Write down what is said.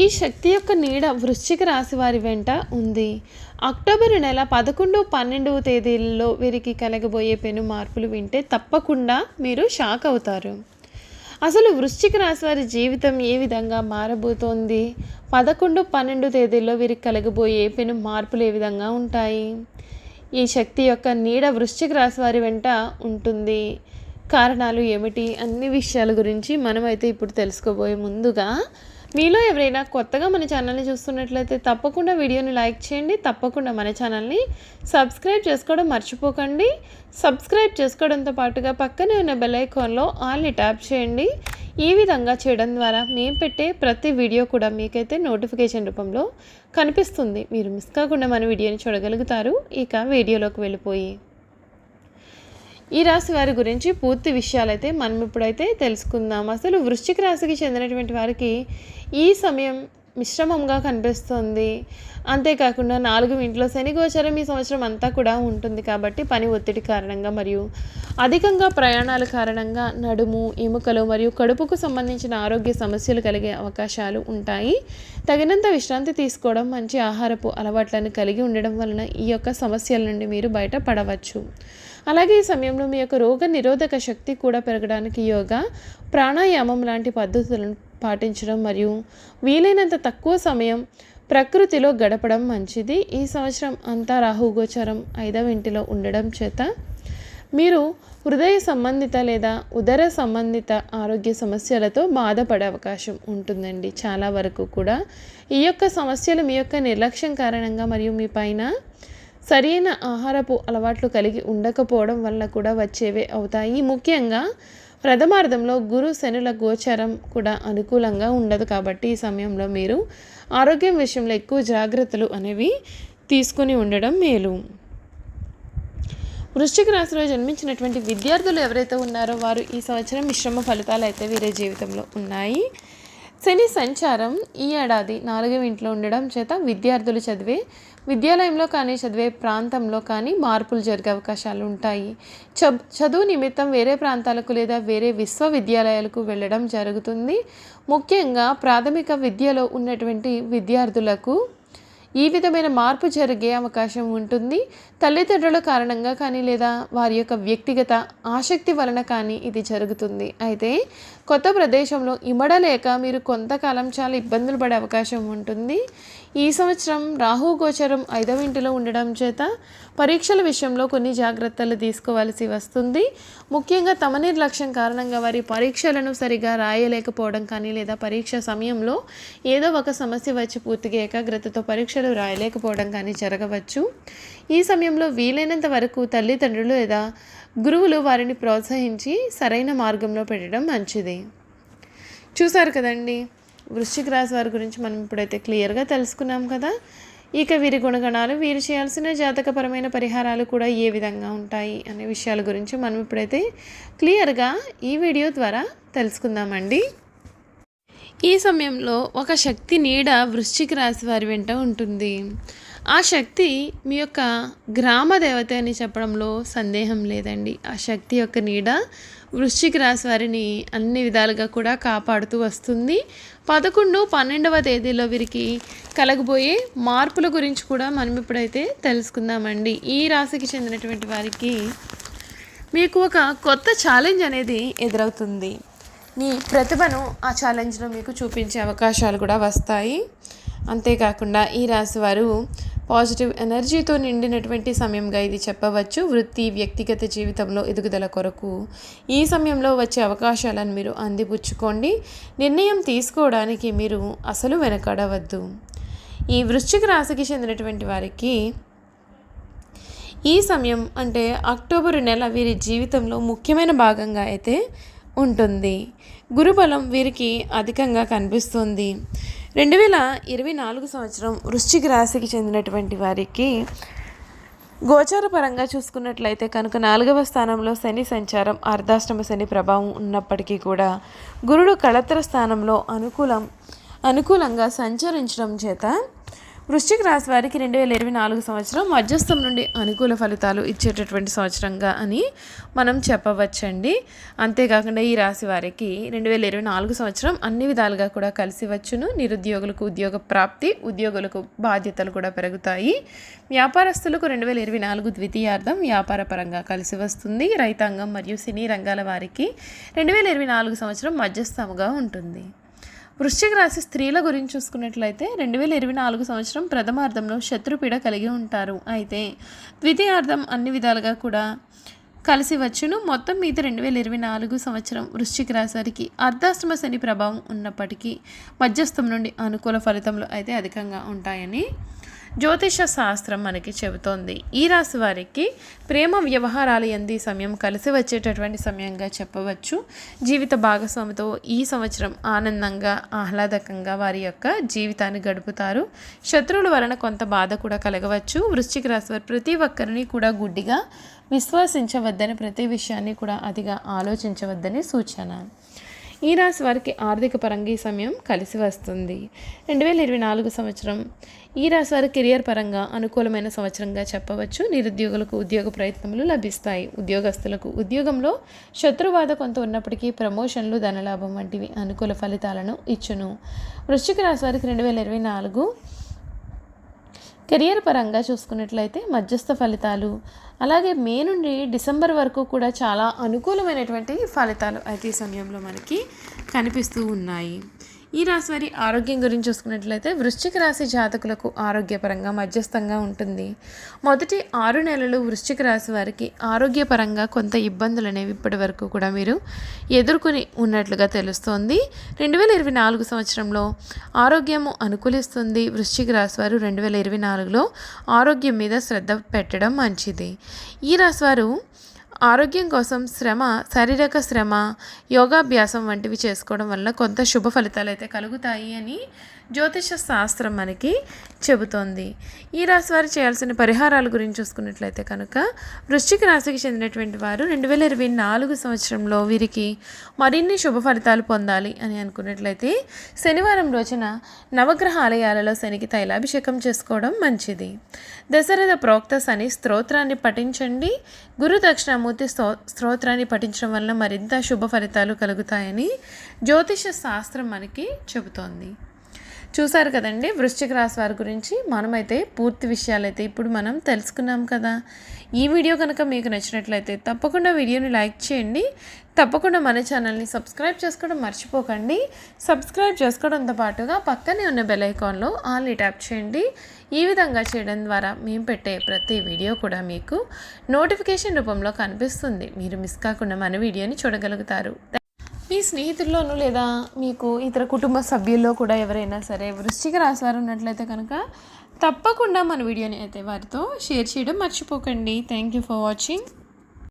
ఈ శక్తి యొక్క నీడ వృశ్చిక రాశి వారి వెంట ఉంది. అక్టోబర్ నెల పదకొండు పన్నెండవ తేదీలలో వీరికి కలగబోయే పెను మార్పులు వింటే తప్పకుండా మీరు షాక్ అవుతారు. అసలు వృశ్చిక రాశి వారి జీవితం ఏ విధంగా మారబోతోంది? పదకొండు పన్నెండు తేదీల్లో వీరికి కలగబోయే పెను మార్పులు ఏ విధంగా ఉంటాయి? ఈ శక్తి యొక్క నీడ వృశ్చిక రాశి వారి వెంట ఉంటుంది. కారణాలు ఏమిటి? అన్ని విషయాల గురించి మనమైతే ఇప్పుడు తెలుసుకోబోయే ముందుగా మీలో ఎవరైనా కొత్తగా మన ఛానల్ని చూస్తున్నట్లయితే తప్పకుండా వీడియోని లైక్ చేయండి తప్పకుండా మన ఛానల్ని సబ్స్క్రైబ్ చేసుకోవడం మర్చిపోకండి. సబ్స్క్రైబ్ చేసుకోవడంతో పాటుగా పక్కనే ఉన్న బెల్ ఐకాన్లో ఆల్ని ట్యాప్ చేయండి. ఈ విధంగా చేయడం ద్వారా మేము పెట్టే ప్రతి వీడియో కూడా మీకైతే నోటిఫికేషన్ రూపంలో కనిపిస్తుంది. మీరు మిస్ కాకుండా మన వీడియోని చూడగలుగుతారు. ఇక వీడియోలోకి వెళ్ళిపోయి ఈ రాశి వారి గురించి పూర్తి విషయాలైతే మనం ఇప్పుడైతే తెలుసుకుందాం. అసలు వృశ్చిక రాశికి చెందినటువంటి వారికి ఈ సమయం మిశ్రమంగా కనిపిస్తుంది. అంతేకాకుండా నాలుగు ఇంట్లో శని గోచరం ఈ సంవత్సరం అంతా కూడా ఉంటుంది కాబట్టి పని ఒత్తిడి కారణంగా మరియు అధికంగా ప్రయాణాల కారణంగా నడుము ఎముకలు మరియు కడుపుకు సంబంధించిన ఆరోగ్య సమస్యలు కలిగే అవకాశాలు ఉంటాయి. తగినంత విశ్రాంతి తీసుకోవడం మంచి ఆహారపు అలవాట్లను కలిగి ఉండడం వలన ఈ యొక్క సమస్యల నుండి మీరు బయటపడవచ్చు. అలాగే ఈ సమయంలో మీ యొక్క రోగ నిరోధక శక్తి కూడా పెరగడానికి యోగా ప్రాణాయామం లాంటి పద్ధతులను పాటించడం మరియు వీలైనంత తక్కువ సమయం ప్రకృతిలో గడపడం మంచిది. ఈ సంవత్సరం అంతా రాహుగోచరం ఐదవ ఇంటిలో ఉండడం చేత మీరు హృదయ సంబంధిత లేదా ఉదర సంబంధిత ఆరోగ్య సమస్యలతో బాధపడే అవకాశం ఉంటుందండి చాలా వరకు కూడా. ఈ యొక్క సమస్యలు మీ యొక్క నిర్లక్ష్యం కారణంగా మరియు మీ పైన సరైన ఆహారపు అలవాట్లు కలిగి ఉండకపోవడం వల్ల కూడా వచ్చేవే అవుతాయి. ముఖ్యంగా ప్రథమార్థంలో గురు శనుల గోచరం కూడా అనుకూలంగా ఉండదు కాబట్టి ఈ సమయంలో మీరు ఆరోగ్యం విషయంలో ఎక్కువ జాగ్రత్తలు అనేవి తీసుకుని ఉండడం మేలు. వృశ్చిక రాశిలో జన్మించినటువంటి విద్యార్థులు ఎవరైతే ఉన్నారో వారు ఈ సంవత్సరం మిశ్రమ ఫలితాలు అయితే వీరి జీవితంలో ఉన్నాయి. శని సంచారం ఈ ఏడాది నాలుగవ ఇంట్లో ఉండడం చేత విద్యార్థులు చదివే విద్యాలయంలో కానీ చదివే ప్రాంతంలో కానీ మార్పులు జరిగే అవకాశాలు ఉంటాయి. చదువు నిమిత్తం వేరే ప్రాంతాలకు లేదా వేరే విశ్వవిద్యాలయాలకు వెళ్ళడం జరుగుతుంది. ముఖ్యంగా ప్రాథమిక విద్యలో ఉన్నటువంటి విద్యార్థులకు ఈ విధమైన మార్పు జరిగే అవకాశం ఉంటుంది. తల్లిదండ్రుల కారణంగా కానీ లేదా వారి యొక్క వ్యక్తిగత ఆసక్తి వలన కానీ ఇది జరుగుతుంది. అయితే కొత్త ప్రదేశంలో ఇమడలేక మీరు కొంతకాలం చాలా ఇబ్బందులు పడే అవకాశం ఉంటుంది. ఈ సంవత్సరం రాహు గోచరం ఐదవ ఇంటిలో ఉండడం చేత పరీక్షల విషయంలో కొన్ని జాగ్రత్తలు తీసుకోవాల్సి వస్తుంది. ముఖ్యంగా తమ నిర్లక్ష్యం కారణంగా వారి పరీక్షలను సరిగా రాయలేకపోవడం కానీ లేదా పరీక్ష సమయంలో ఏదో ఒక సమస్య వచ్చి పూర్తిగా ఏకాగ్రతతో పరీక్షలు రాయలేకపోవడం కానీ జరగవచ్చు. ఈ సమయంలో వీలైనంత వరకు తల్లిదండ్రులు లేదా గురువులు వారిని ప్రోత్సహించి సరైన మార్గంలో పెట్టడం మంచిది. చూసారు కదండి? వృశ్చిక రాశి వారి గురించి మనం ఇప్పుడైతే క్లియర్గా తెలుసుకున్నాం కదా? ఇక వీరి గుణగణాలు వీరు చేయాల్సిన జాతకపరమైన పరిహారాలు కూడా ఏ విధంగా ఉంటాయి అనే విషయాల గురించి మనం ఇప్పుడైతే క్లియర్గా ఈ వీడియో ద్వారా తెలుసుకుందామండి. ఈ సమయంలో ఒక శక్తి నీడ వృశ్చిక రాశి వారి వెంట ఉంటుంది. ఆ శక్తి మీ యొక్క గ్రామ దేవత అని చెప్పడంలో సందేహం లేదండి. ఆ శక్తి యొక్క నీడ వృశ్చిక రాశి వారిని అన్ని విధాలుగా కూడా కాపాడుతూ వస్తుంది. పదకొండు పన్నెండవ తేదీలో వీరికి కలగబోయే మార్పుల గురించి కూడా మనం ఇప్పుడైతే తెలుసుకుందామండి. ఈ రాశికి చెందినటువంటి వారికి మీకు ఒక కొత్త ఛాలెంజ్ అనేది ఎదురవుతుంది. మీ ప్రతిభను ఆ ఛాలెంజ్లో మీకు చూపించే అవకాశాలు కూడా వస్తాయి. అంతేకాకుండా ఈ రాశి వారు పాజిటివ్ ఎనర్జీతో నిండినటువంటి సమయంగా ఇది చెప్పవచ్చు. వృత్తి వ్యక్తిగత జీవితంలో ఎదుగుదల కొరకు ఈ సమయంలో వచ్చే అవకాశాలను మీరు అందిపుచ్చుకోండి. నిర్ణయం తీసుకోవడానికి మీరు అసలు వెనకడవద్దు. ఈ వృశ్చిక రాశికి చెందినటువంటి వారికి ఈ సమయం అంటే అక్టోబర్ నెల వీరి జీవితంలో ముఖ్యమైన భాగంగా అయితే ఉంటుంది. గురుబలం వీరికి అధికంగా కనిపిస్తుంది. రెండు వేల ఇరవై నాలుగు సంవత్సరం వృశ్చిక రాశికి చెందినటువంటి వారికి గోచార పరంగా చూసుకున్నట్లయితే కనుక నాలుగవ స్థానంలో శని సంచారం అర్ధాష్టమ శని ప్రభావం ఉన్నప్పటికీ కూడా గురుడు కళత్ర స్థానంలో అనుకూలం అనుకూలంగా సంచరించడం చేత వృశ్చిక రాశి వారికి రెండు వేల ఇరవై నాలుగు సంవత్సరం మధ్యస్థం నుండి అనుకూల ఫలితాలు ఇచ్చేటటువంటి సంవత్సరంగా అని మనం చెప్పవచ్చండి. అంతేకాకుండా ఈ రాశి వారికి రెండు వేల ఇరవై నాలుగు సంవత్సరం అన్ని విధాలుగా కూడా కలిసి వచ్చును. నిరుద్యోగులకు ఉద్యోగ ప్రాప్తి ఉద్యోగులకు బాధ్యతలు కూడా పెరుగుతాయి. వ్యాపారస్తులకు రెండు వేల ఇరవై నాలుగు ద్వితీయార్థం వ్యాపార పరంగా కలిసి వస్తుంది. రైతాంగం మరియు సినీ రంగాల వారికి రెండు వేల ఇరవై నాలుగు సంవత్సరం మధ్యస్థముగా ఉంటుంది. వృశ్చిక రాశి స్త్రీల గురించి చూసుకున్నట్లయితే రెండు వేల ఇరవై నాలుగు సంవత్సరం ప్రథమార్థంలో శత్రుపీడ కలిగి ఉంటారు. అయితే ద్వితీయార్థం అన్ని విధాలుగా కూడా కలిసి వచ్చును. మొత్తం మీద రెండు వేల ఇరవై నాలుగు సంవత్సరం వృశ్చిక రాశి అర్ధాశ్రమ శని ప్రభావం ఉన్నప్పటికీ మధ్యస్థం నుండి అనుకూల ఫలితంలో అయితే అధికంగా ఉంటాయని జ్యోతిష శాస్త్రం మనకి చెబుతోంది. ఈ రాశి వారికి ప్రేమ వ్యవహారాలు ఎంది సమయం కలిసి వచ్చేటటువంటి సమయంగా చెప్పవచ్చు. జీవిత భాగస్వామితో ఈ సంవత్సరం ఆనందంగా ఆహ్లాదకంగా వారి యొక్క జీవితాన్ని గడుపుతారు. శత్రువుల వలన కొంత బాధ కూడా కలగవచ్చు. వృశ్చిక రాశి వారు ప్రతి ఒక్కరిని కూడా గుడ్డిగా విశ్వసించవద్దని ప్రతి విషయాన్ని కూడా అతిగా ఆలోచించవద్దని సూచన. ఈ రాశి వారికి ఆర్థిక పరంగా ఈ సమయం కలిసి వస్తుంది. రెండు వేల ఇరవై నాలుగు సంవత్సరం. ఈ రాశి వారి కెరియర్ పరంగా అనుకూలమైన సంవత్సరంగా చెప్పవచ్చు. నిరుద్యోగులకు ఉద్యోగ ప్రయత్నములు లభిస్తాయి. ఉద్యోగస్తులకు ఉద్యోగంలో శత్రుబాధ కొంత ఉన్నప్పటికీ ప్రమోషన్లు ధనలాభం వంటివి అనుకూల ఫలితాలను ఇచ్చును. వృశ్చిక రాశి వారికి రెండు వేల ఇరవై నాలుగు కెరియర్ పరంగా చూసుకున్నట్లయితే మధ్యస్థ ఫలితాలు అలాగే మే నుండి డిసెంబర్ వరకు కూడా చాలా అనుకూలమైనటువంటి ఫలితాలు అయితే ఈ సమయంలో మనకి కనిపిస్తూ ఉన్నాయి. ఈ రాశి వారి ఆరోగ్యం గురించి చూసుకున్నట్లయితే వృశ్చిక రాశి జాతకులకు ఆరోగ్యపరంగా మధ్యస్థంగా ఉంటుంది. మొదటి ఆరు నెలలు వృశ్చిక రాశి వారికి ఆరోగ్యపరంగా కొంత ఇబ్బందులు అనేవి ఇప్పటి వరకు కూడా మీరు ఎదుర్కొని ఉన్నట్లుగా తెలుస్తోంది. రెండు వేల ఇరవై నాలుగు సంవత్సరంలో ఆరోగ్యము అనుకూలిస్తుంది. వృశ్చిక రాశి వారు రెండు వేల ఇరవై నాలుగులో ఆరోగ్యం మీద శ్రద్ధ పెట్టడం మంచిది. ఈ రాశి వారు ఆరోగ్యం కోసం శ్రమ శారీరక శ్రమ యోగాభ్యాసం వంటివి చేసుకోవడం వల్ల కొంత శుభ ఫలితాలు అయితే కలుగుతాయి అని జ్యోతిష శాస్త్రం మనకి చెబుతోంది. ఈ రాశి వారు చేయాల్సిన పరిహారాల గురించి చూసుకున్నట్లయితే కనుక వృశ్చిక రాశికి చెందినటువంటి వారు రెండు వేల ఇరవై నాలుగు సంవత్సరంలో వీరికి మరిన్ని శుభ ఫలితాలు పొందాలి అని అనుకున్నట్లయితే శనివారం రోజున నవగ్రహ ఆలయాలలో శనికి తైలాభిషేకం చేసుకోవడం మంచిది. దశరథ ప్రోక్త శని స్తోత్రాన్ని పఠించండి. గురు దక్షిణామూర్తి స్తో స్తోత్రాన్ని పఠించడం వల్ల మరింత శుభ ఫలితాలు కలుగుతాయని జ్యోతిష శాస్త్రం మనకి చెబుతోంది. చూసారు కదండి వృశ్చిక రాశి వారి గురించి మనమైతే పూర్తి విషయాలైతే ఇప్పుడు మనం తెలుసుకున్నాం కదా. ఈ వీడియో కనుక మీకు నచ్చినట్లయితే తప్పకుండా వీడియోని లైక్ చేయండి. తప్పకుండా మన ఛానల్ని సబ్స్క్రైబ్ చేసుకోవడం మర్చిపోకండి. సబ్స్క్రైబ్ చేసుకోవడంతో పాటుగా పక్కనే ఉన్న బెల్ ఐకాన్లో ఆల్ని ట్యాప్ చేయండి. ఈ విధంగా చేయడం ద్వారా మేము పెట్టే ప్రతి వీడియో కూడా మీకు నోటిఫికేషన్ రూపంలో కనిపిస్తుంది. మీరు మిస్ కాకుండా మన వీడియోని చూడగలుగుతారు. మీ స్నేహితుల్లోనూ లేదా మీకు ఇతర కుటుంబ సభ్యుల్లో కూడా ఎవరైనా సరే వృశ్చిక రాశి వారు ఉన్నట్లయితే కనుక తప్పకుండా మన వీడియోని అయితే వారితో షేర్ చేయడం మర్చిపోకండి. Thank you for watching